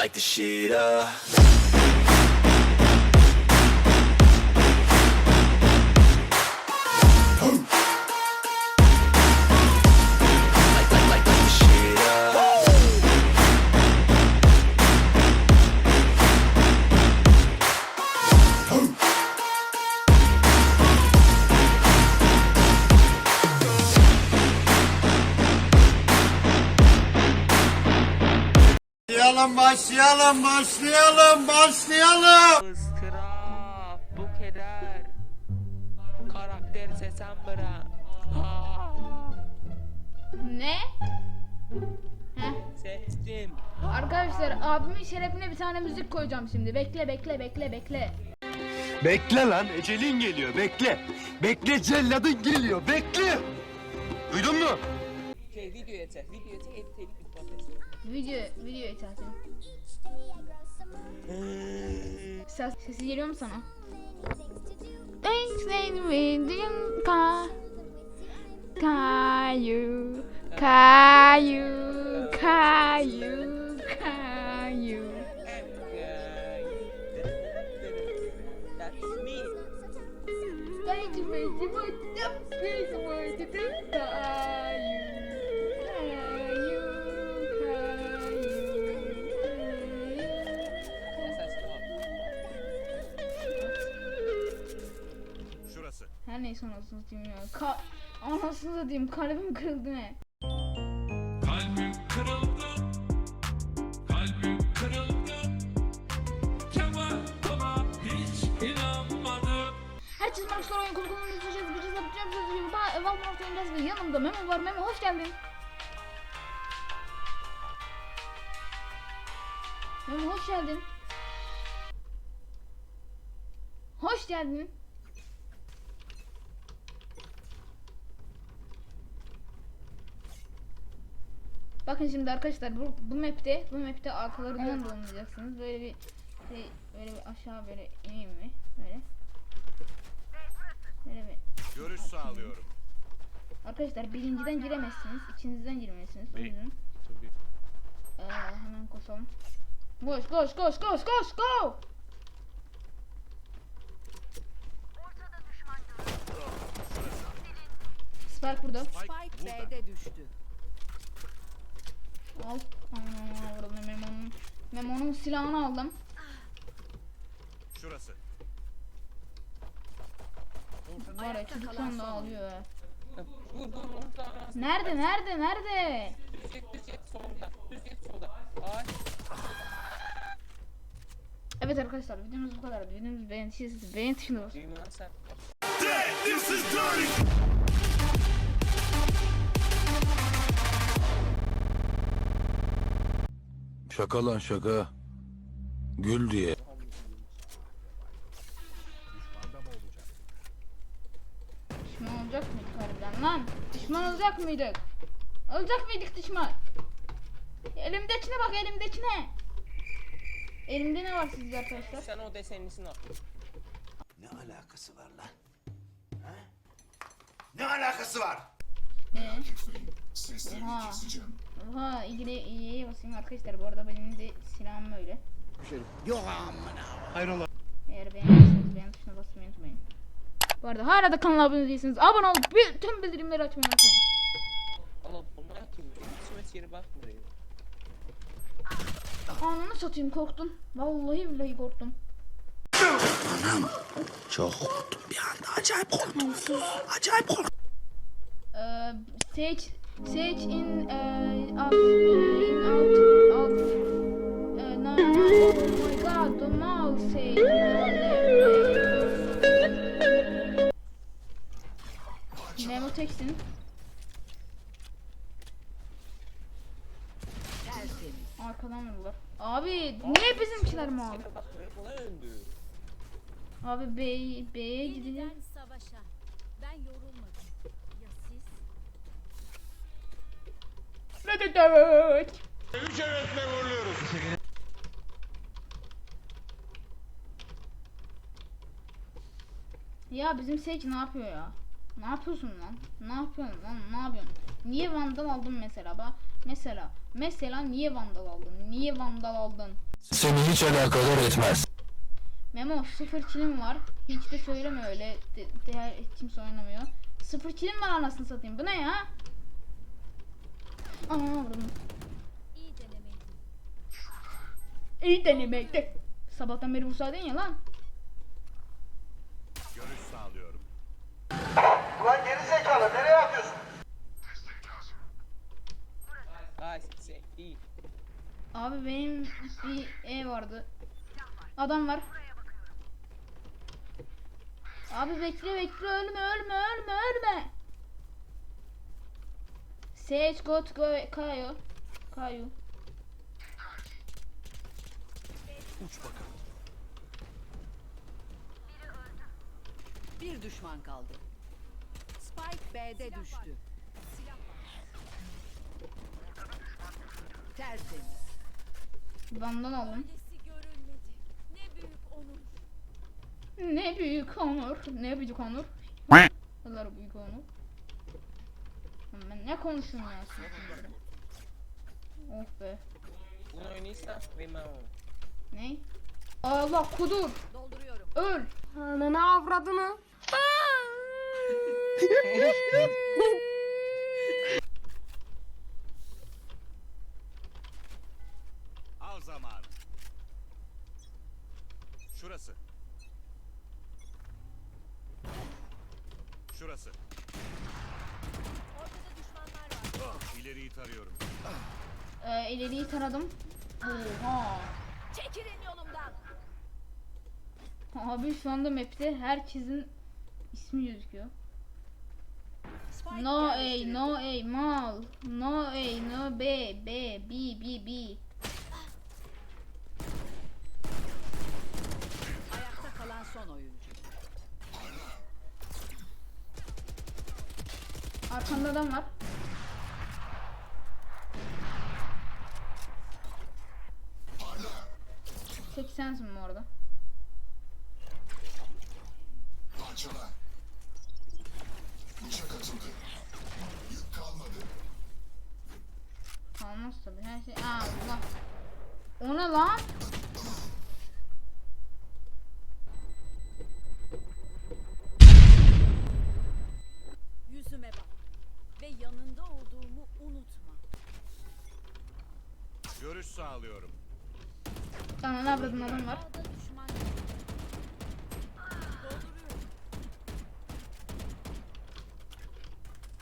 light the shit up. Başlayalım, başlayalım, başlayalım, başlayalım. ıstırap, bu keder Karakter sesen bırak Ne? Heh. Seçtim Arkadaşlar abimin şerefine bir tane müzik koyacağım şimdi. Bekle bekle bekle bekle. Bekle lan, ecelin geliyor, bekle. Bekle, celladın geliyor, bekle. Duydun mu? Şey video yeter, video yeter, Video video itaatım. Ses, sesi geliyor mu sana? Kayu, kayu, kayu, kayu. That's me Esas Her neyse anasını satayım ya. Ka anasını satayım kalbim kırıldı ne? Kalbim kırıldı Kalbim kırıldı Kemal bana hiç inanmadı Herkes maçlar oyun kurgulunu izleyeceğiz. Gideceğiz yapacağız. yapacağız. Daha Valorant oynayacağız ve yanımda Memo var. Memo hoş geldin. Memo hoş geldin. Hoş geldin. Bakın şimdi arkadaşlar bu, bu map'te bu map'te arkalarından dolanacaksınız. Böyle bir şey, böyle bir aşağı böyle ineyim mi? Böyle. Böyle bir Görüş sağlıyorum. Arkadaşlar birinciden giremezsiniz. içinizden girmelisiniz. O yüzden ee, hemen koşalım. Koş koş koş koş koş go! Spike burada. Spike B'de düştü. Al. Aman vurdum Memo'nun. Memo'nun silahını aldım. Şurası. Var ya çocuk şu anda ağlıyor ya. Vur vur vur daha Nerede nerede nerede? Düz git düz git solda Düz git solda Ay Evet arkadaşlar videomuz bu kadar. Videomuzu beğendiyseniz beğen tuşuna basın. Düğme sen This is dirty. Şaka lan şaka. Gül diye. Düşman olacak mıydık harbiden lan? Düşman olacak mıydık? Olacak mıydık düşman? Elimdekine bak elimdekine. Elimde ne var sizce arkadaşlar? Sen o desenlisini al Ne alakası var lan? Ha? Ne alakası var? Ne? Oha. Oha ilgili iyiye basayım arkadaşlar. Bu arada benim de silahım böyle. Hayrola? Eğer beğendiyseniz beğen tuşuna basmayı unutmayın. Bu arada hala da kanala abone değilseniz abone olup bir, tüm bildirimleri açmayı unutmayın. Allah bomba atayım İsmet yeri bak buraya Ananı satayım korktum. Vallahi billahi korktum. Çok korktum bir anda. Acayip korktum. Acayip korktum. Ee, Sage Sage in uh, out uh, in out out uh, no, no, oh my god the mouse Sage Memo teksin. Arkadan vurdular Abi niye bizimkiler öndü Abi B'ye Yeniden savaşa. Ben yorulmadım. Ya bizim Sage ne yapıyor ya? Ne yapıyorsun lan? Ne yapıyorsun lan? Ne yapıyorsun? Niye vandal aldın mesela? Bak mesela mesela niye vandal aldın? Niye vandal aldın? Seni hiç alakadar etmez. Memo sıfır kilim var. Hiç de söyleme öyle. De, diğer kimse oynamıyor. Sıfır kilim var anasını satayım. Bu ne ya? Aa vurdum. İyi denemeydi. İyi denemekte. Sabahtan beri vursaydın ya lan. Görüş sağlıyorum. Ulan geri zekalı nereye atıyorsun? Guys, it's a değil. Abi benim bir ev vardı. Adam var. Abi bekle bekle ölme ölme ölme ölme. Sage got go Kayo. Kayo. Bir düşman kaldı. Spike B'de düştü. Tertemiz. Vandan aldım. Öylesi görülmedi. Ne büyük onur. Ne büyük onur. Ne büyük onur. Kadar büyük onur. Ben ne konuşuyorum ya sizin? Oh be. Bunu oynayırsan onu. Ne? Allah kudur. Dolduruyorum. Öl. Ananı avradını. Al zamanı. Şurası. Şurası. İleriyi tarıyorum. Ee, ileriyi taradım. Oha. Çekilin yolumdan. Abi şu anda map'te herkesin ismi gözüküyor. Spike No A, yerleştirildi. no A, mal. No A, no B, B, B, B, B. Ayakta kalan son oyuncu. Arkamda adam var. Sensin mi orada? Kalmaz tabii her şey. Aa Allah. O ne lan? Yüzüme bak. Ve yanında olduğumu unutma. Görüş sağlıyorum. Tamam ne yapıyordun adam var.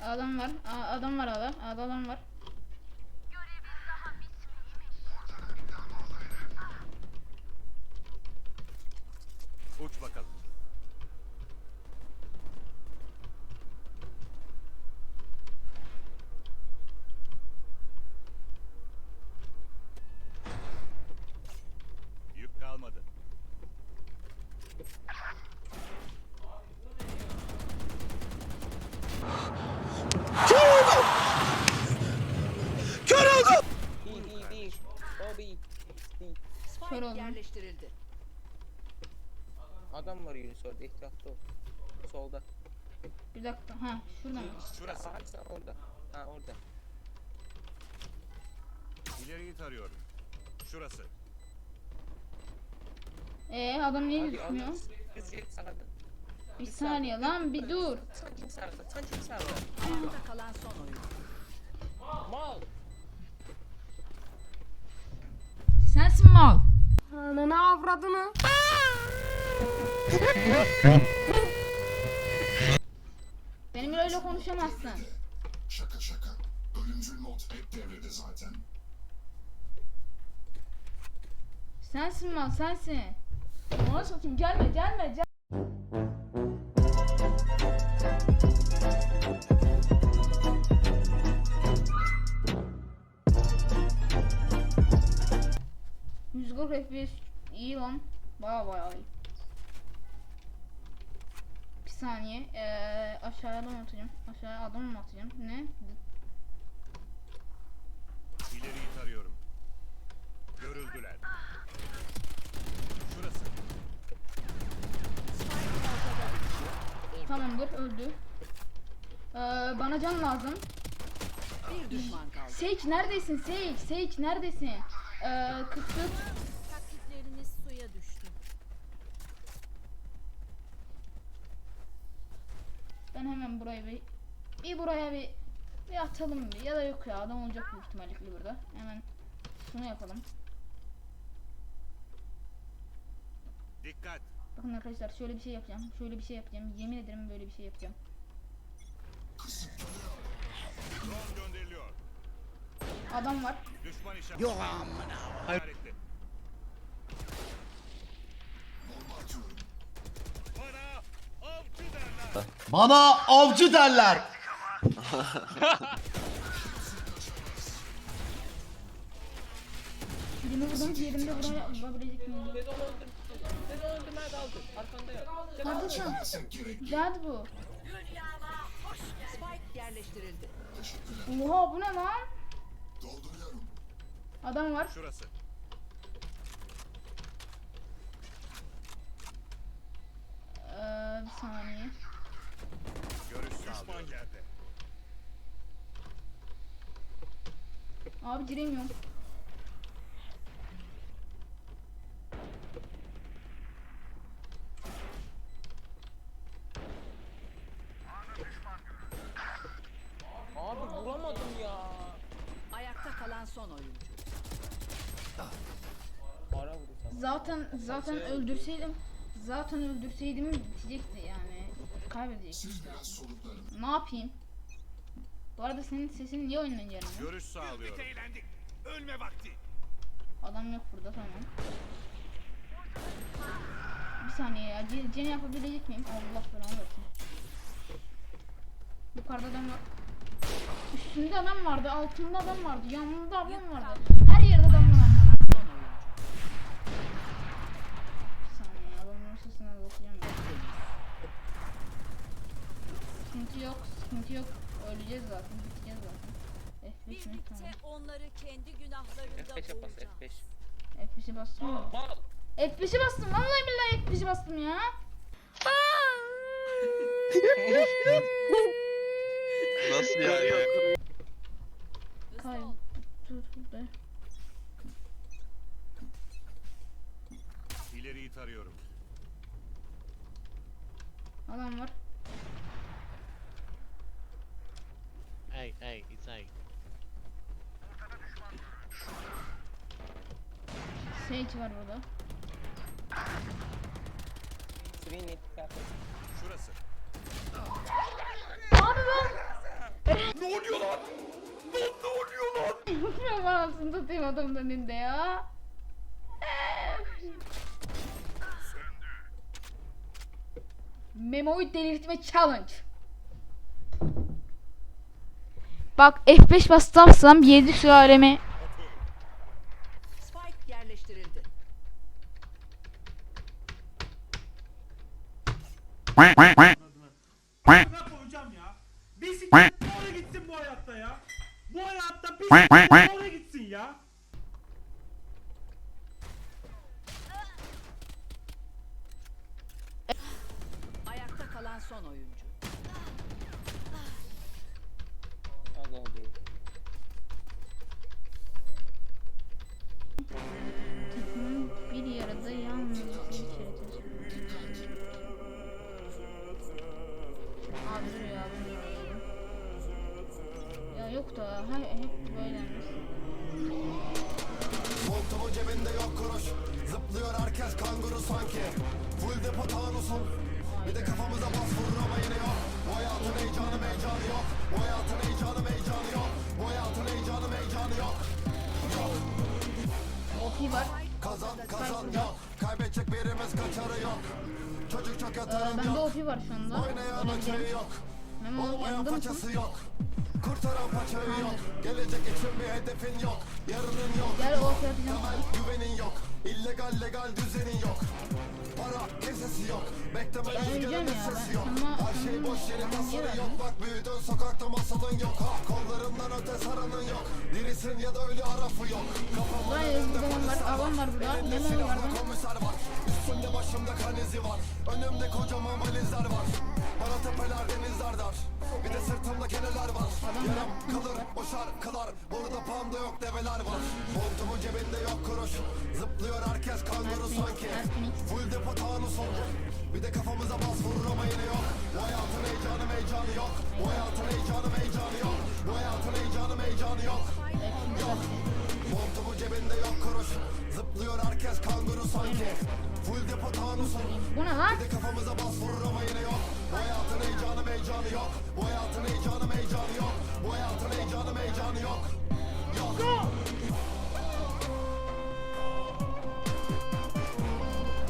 Adam var. Aa, adam var adam. A'da adam var. Uç bakalım. Yük kalmadı. Değil değil değil. O değil. Değil. Spike Kör oldum. Yerleştirildi. Adam var Yunus orada etrafta o. Solda. Bir dakika. Ha şurada mı? Şurası. Ha, sen orada. Ha orada. İleriyi tarıyorum. Şurası. Ee adam niye gözükmüyor? Gözcek sağda. Bir saniye lan bir dur. Sanki sağda. Sanki sağda. Ayakta kalan son oyuncu. Mal. Sensin mal. Ananı avradını. Benimle öyle konuşamazsın. Şaka şaka. Ölümcül mod hep devrede zaten. Sensin mal sensin. Ona satayım gelme gelme gel. Yüzgür FPS iyi lan. Baya baya iyi. Bir saniye. Ee, aşağıya adam atacağım. Aşağıya adam mı atacağım? Ne? İleriyi tarıyorum. Görüldüler. Şurası. Tamamdır öldü. Ee, bana can lazım. Bir düşman kaldı. Sage neredesin Sage? Sage neredesin? Ee, 44 Ben hemen burayı bir bir buraya bir bir atalım bir ya da yok ya adam olacak büyük ihtimalle burada. Hemen şunu yapalım. Dikkat. Bakın arkadaşlar şöyle bir şey yapacağım. Şöyle bir şey yapacağım. Yemin ederim böyle bir şey yapacağım. Drone gönderiliyor. Adam var. Düşman işareti. Yok İşaretli. Bomba atıyorum. Bana avcı derler. Bana avcı derler. Birini vurdum diğerini de buraya vurabilecek miyim? Sezon öldüm. Sezon öldüm nerede aldın? Arkanda yok. Kardeşim Desek gerek. güzel bu. Spike yerleştirildi. Oha bu ne lan? Adam var. Şurası. Ee, bir saniye. Sağlıyor. Abi giremiyorum. Abi vuramadım ya. Ayakta kalan son oyuncu. Ara vurdu sen. Zaten zaten öldürseydim zaten öldürseydim bitecekti yani. Soluklanın. Ne yapayım? Bu arada senin sesin niye oyundan gelmiyor? Görüş sağlıyorum. eğlendik. Ölme vakti. Adam yok burada tamam. Bir saniye ya. Ce- Cene yapabilecek miyim? Allah belanı versin. Yukarıda adam var. Üstünde adam vardı, altında adam vardı, yanında adam vardı. Her yerde adam var. Son oyuncu. Bir saniye adamın sesine bakacağım ya. Sıkıntı yok, sıkıntı yok. Öleceğiz zaten, biteceğiz zaten. F5 mi? Birlikte Tamam. onları kendi günahlarında F5'e bas boğacağız. F5. F5'i bastım mı? Mal. F5'i bastım, vallahi billahi F5'i bastım ya. Nasıl yani? Hızlı Kay. ol. Dur be. İleriyi tarıyorum. Adam var. Hey, hey, it's hey. Sage var burada. Şurası. Abi ben... ne oluyor lan? Ne, oluyor lan? Yapıyorum anasını tutayım adamın önünde ya. Memo'yu delirtme challenge. Bak F5 basarsam 7 sülalemi Spike yerleştirildi. koyacağım ya. Bisiklet doğru gitsin bu hayatta ya. Bu hayatta bisiklet doğru gitsin ya. Cebinde yok kuruş. Zıplıyor herkes kanguru sanki. Full depo tanusun. Bir de kafamıza bas vurur ama yine yok. Bu hayatın heyecanı heyecanı yok. Bu hayatın heyecanı heyecanı yok. Bu hayatın heyecanı heyecanı yok. OP var. Kazan kazan yok. Kaybedecek birimiz kaçarı yok. Çocuk çok Ee, yatırım bende yok. OP var şu anda. Oynayan Oynayacağım. açığı yok. Memo Olmayan yanında mısın? yok. Kurtaran paçayı yok. Gelecek için bir hedefin yok. Yarının yok. Gel Temel sana. güvenin yok. İllegal legal düzenin yok. Para kesesi yok. Bekleme rüzgarın ya, sesi yok. Her şey boş yere tasarı yok. Bak büyüdün sokakta masalın yok. Ha kollarından öte saranın yok. Dirisin ya da ölü arafı yok. Kafamın önünde burada var. burada. Elinde burada. komiser var. Üstümde başımda kan izi var. Önümde kocaman valizler var. Bana tepeler denizler dar. Bir de sırtımda keneler var. Yaram kalır o şarkılar. Burada panda yok develer var. Montumun cebinde yok kuruş. Zıplıyor herkes kanguru sanki. Full depo tanusun. Bir de kafamıza bas vurur ama yine yok. Bu hayatın heyecanı heyecanı yok. Bu hayatın heyecanı heyecanı yok. Bu hayatın heyecanı heyecanı yok. Yok Montumu cebinde yok kuruş. Zıplıyor herkes kanguru sanki. Full depo tanusun Bu ne lan? Bir de kafamıza bas vurur ama yine yok. Bu hayatın heyecanı heyecanı yok. Bu hayatın heyecanı heyecanı yok. Bu hayatın heyecanı heyecanı yok. Yok.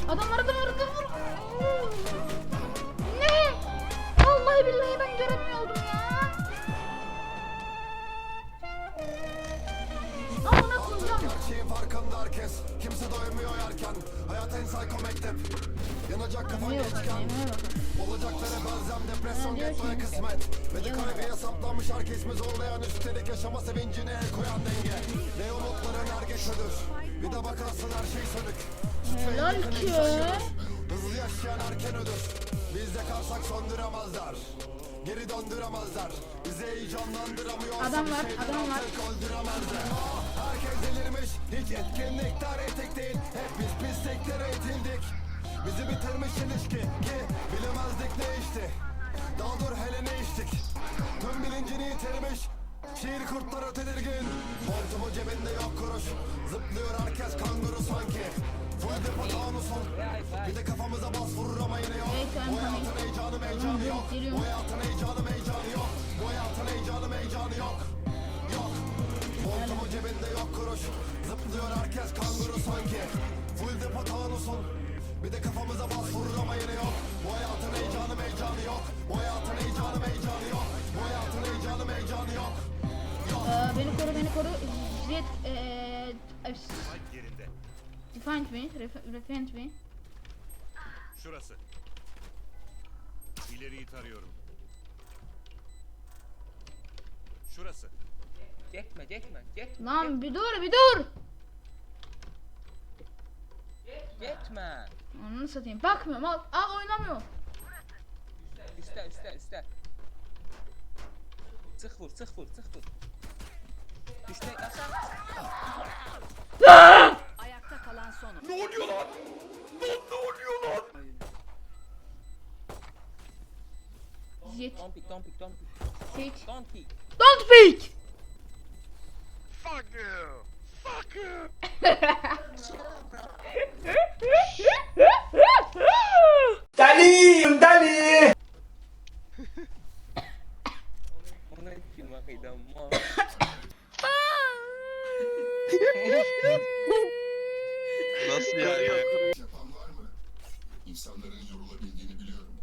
Adamlar adamlar Vallahi billahi ben göremiyordum ya. Amına koyacağım. Gerçeğin farkında herkes. Kimse doymuyor yerken. Hayat en psycho mektep. Yanacak kafan geçken. Olacaklara benzem depresyon ki- kısmet. Ve de kaybıya saplanmış herkes mi zorlayan Üstelik yaşama sevincine el koyan denge. Ne umutların her geç ölür Bir de bakarsın her şey sönük. Helal ki. Hızlı yaşayan erken ölür Bizde kalsak söndüremezler Geri döndüremezler Bizi heyecanlandıramıyorsa Adam bir var, şeyler adam var. artık öldüremezler Ah, Herkes delirmiş. Hiç etkinlikler etik değil. Hep biz pisliklere itildik. Bizi bitirmiş ilişki Ki bilemezdik ne işti Daha dur hele ne içtik. Tüm bilincini yitirmiş. Şiir kurtları tedirgin Montumu cebinde yok kuruş. Zıplıyor herkes kanguru sanki Full depo tanusun Bir de kafamıza bas vurur ama yine yok Bu hayatın heyecanı heyecanı yok. Bu hayatın heyecanı heyecanı yok Bu hayatın heyecanı heyecanı yok Yok Montumu cebinde yok kuruş Zıplıyor herkes kanguru sanki Full depo tanusun Bir de kafamıza bas vurur ama yine yok Bu hayatın heyecanı heyecanı yok Bu hayatın heyecanı heyecanı yok Bu hayatın heyecanı heyecanı yok Ee, beni koru beni koru. Jet yerinde. Defend me, ref- defend me. Şurası. İleriyi tarıyorum. Şurası. Gitme gitme gitme. Lan bir dur bir dur. Gitme. Onu satayım. Bakmıyorum al, al oynamıyor. Üste üste üste. Sık vur sık vur sık vur. Üste aşağı. Kalan son. Ne oluyor lan? Ne, oluyor lan? Jet, Don't pick don't pick don't pick. Sage. Don't pick. Don't speak. Fuck you. Fuck you. Ona film bakaydı ama. Nasıl yani? Yapan var mı? İnsanların yorulabildiğini biliyorum.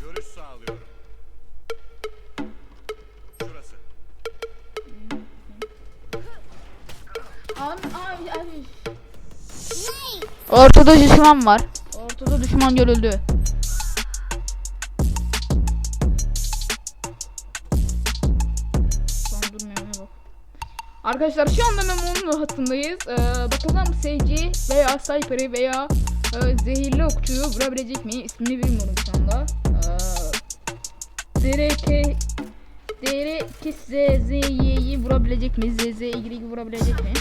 Görüş sağlıyorum. Şurası. Abi, abi, abi. Ortada düşman var. Ortada düşman görüldü. Arkadaşlar şu anda Memo'nun hattındayız. Ee, bakalım Seyci veya Cypher'ı veya e, zehirli okçuyu vurabilecek mi? İsmini bilmiyorum şu anda. Ee, DRK DRK ZZY'yi vurabilecek mi? ZZY'yi vurabilecek mi?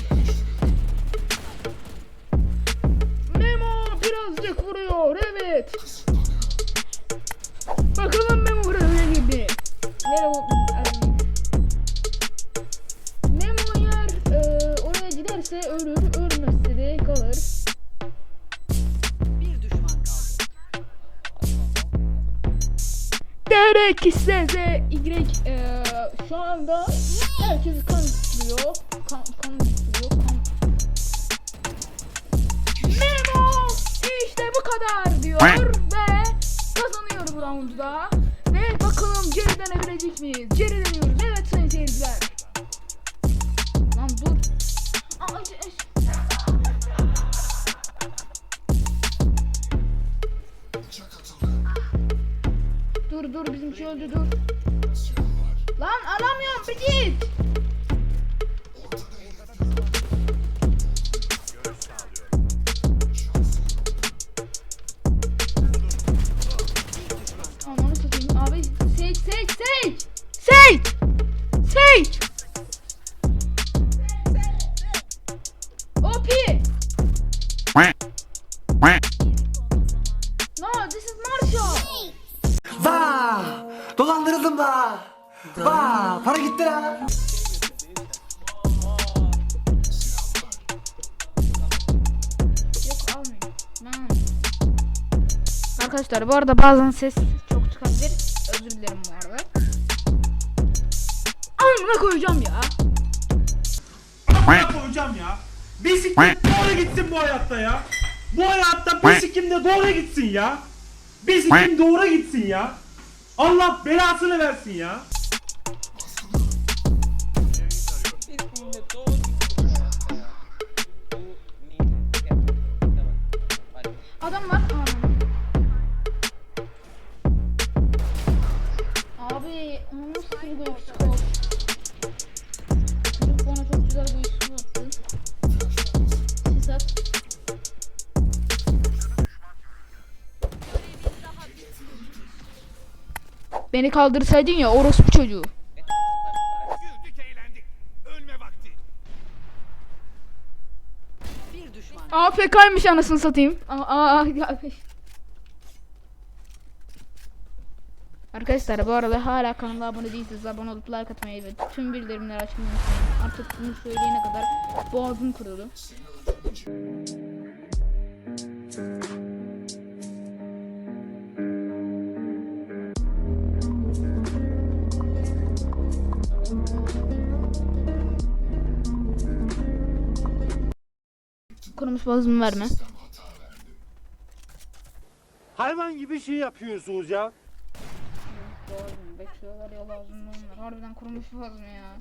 DRK ZZY e, şu anda herkes kan istiyor. Kan, kan istiyor. Kan. Memo işte bu kadar diyor ve kazanıyor bu roundda. Ve bakalım geri dönebilecek miyiz? Geri dur Arkadaşlar bu arada bazen ses çok çıkabilir. Özür dilerim bu arada. Amına koyacağım ya. Amına koyacağım ya. Bir sikim doğru gitsin bu hayatta ya. Bu hayatta bir sikim de doğru gitsin ya. Bir sikim doğru gitsin ya. Allah belasını versin ya. Kesinlikle doğru nasıl bir göğüs Çocuk bana çok güzel göğüs attı. Sis at. Beni kaldırsaydın ya orospu çocuğu. Güldük eğlendik. Ölme vakti. Bir düşman. AFK'ymış anasını satayım. Aa, aa, ya- Arkadaşlar bu arada hala kanala abone değilseniz abone olup like atmayı ve tüm bildirimleri açmayı unutmayın. Artık bunu söyleyene kadar boğazım kurudu. Konumuz boğazımı verme. Hayvan gibi şey yapıyorsunuz ya. Yol ağzında onlar. Harbiden kurumuş boğazım ya.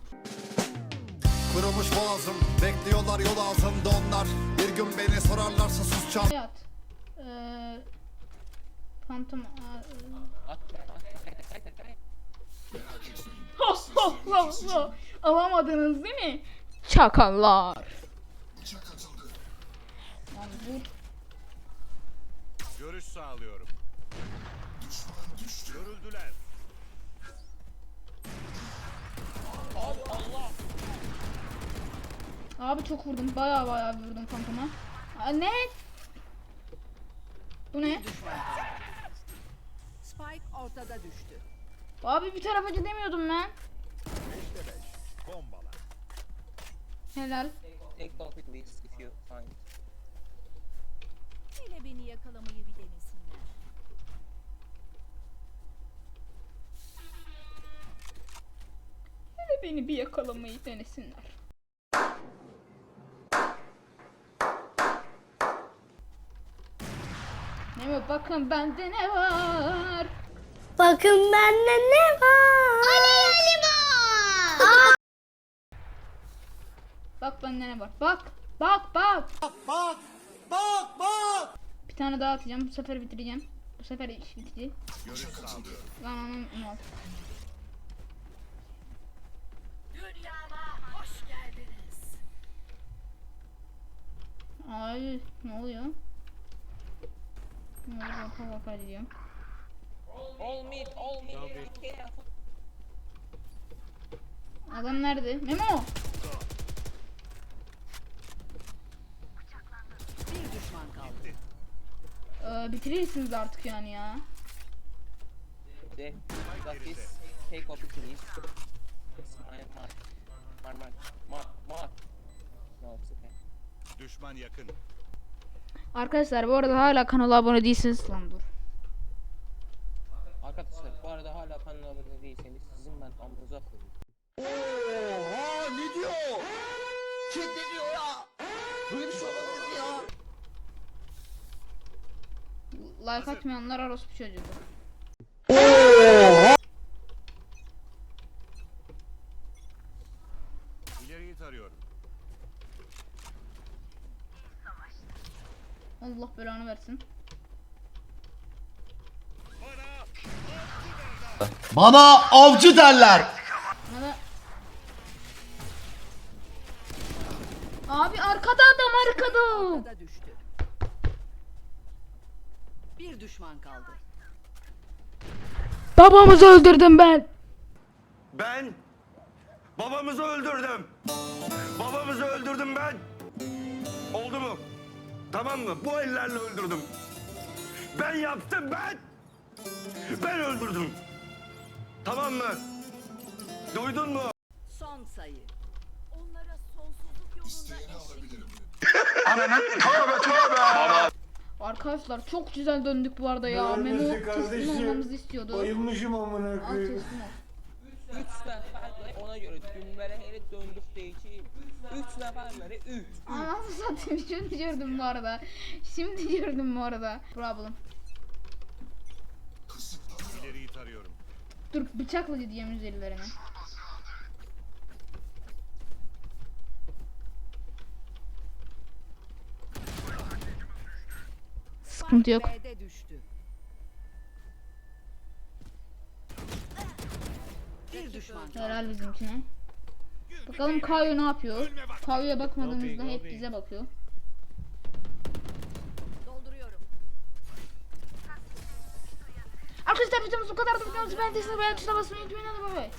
Kurumuş boğazım Bekliyorlar yol ağzında onlar Bir gün beni sorarlarsa susacağım Hayat. Eee... Phantom... At. Alamadınız değil mi? Çakallar. Görüş sağlıyorum. Düşman düştü. Görüldüler. Abi çok vurdum. Baya baya vurdum. Aa, ne? Bu ne? Spike ortada düştü. Abi bir tarafa gidemiyordum ben. Beşte beş. Bombalar. Helal. Take off if you find. Hele beni yakalamayı Hele beni bir yakalamayı denesinler. Ne mi? Bakın bende ne var? Bakın bende ne var? Bak bende ne var? Bak. Bak bak. Bak bak bak. Bir tane daha atacağım. Bu sefer bitireceğim. Bu sefer iş bitti. Bıçak atıldı. Lan onun Ay ne oluyor? Ne oluyor? Baka baka diyorum. All mid, all careful. Adam nerede? Memo! Bir düşman kaldı. Ee, bitirirsiniz artık yani ya. They got this. Take mark. Mark, mark. Mark, mark. No, it's okay. Düşman yakın. Arkadaşlar bu arada hala kanala abone değilseniz lan dur. Arkadaşlar bu arada hala kanala abone değilseniz sizin ben amınıza koyayım. Oha ne diyor? Kim ne diyor ya? Böyle bir şey olamaz ya Like atmayanlar orospu çocuğu tarıyorum. Allah belanı versin. Bana avcı derler. Bana... Abi arkada adam arkada. Düştü. Bir düşman kaldı. Babamızı öldürdüm ben. Ben babamızı öldürdüm. Babamızı öldürdüm ben. Oldu mu? Tamam mı? Bu ellerle öldürdüm. Ben yaptım ben. Ben öldürdüm. Tamam mı? Duydun mu? Son sayı. Onlara sonsuzluk yolunda tövbe. Arkadaşlar çok güzel döndük bu arada ya. Görmesi Memo teslim kardeşim. olmamızı istiyordu. Bayılmışım amına Al koyayım. teslim ol. 3 nəfərlə ona görə günlərə elə döndük ki, 3 nəfərləri 3. Anasını satayım şimdi gördüm bu arada. Şimdi gördüm bu arada. Problem. İleriyi tarıyorum. Dur bıçakla gideceğim üzerlerine. Sıkıntı yok. B'de düştü. Bir düşman. Helal bizimkine. Bakalım Kayo ne yapıyor? Kayo'ya bakmadığımızda hep bize bakıyor. Dolduruyorum. Arkadaşlar videomuz bu kadar. Videomuzu beğendiyseniz beğen tuşuna basmayı unutmayın. Hadi bay bay.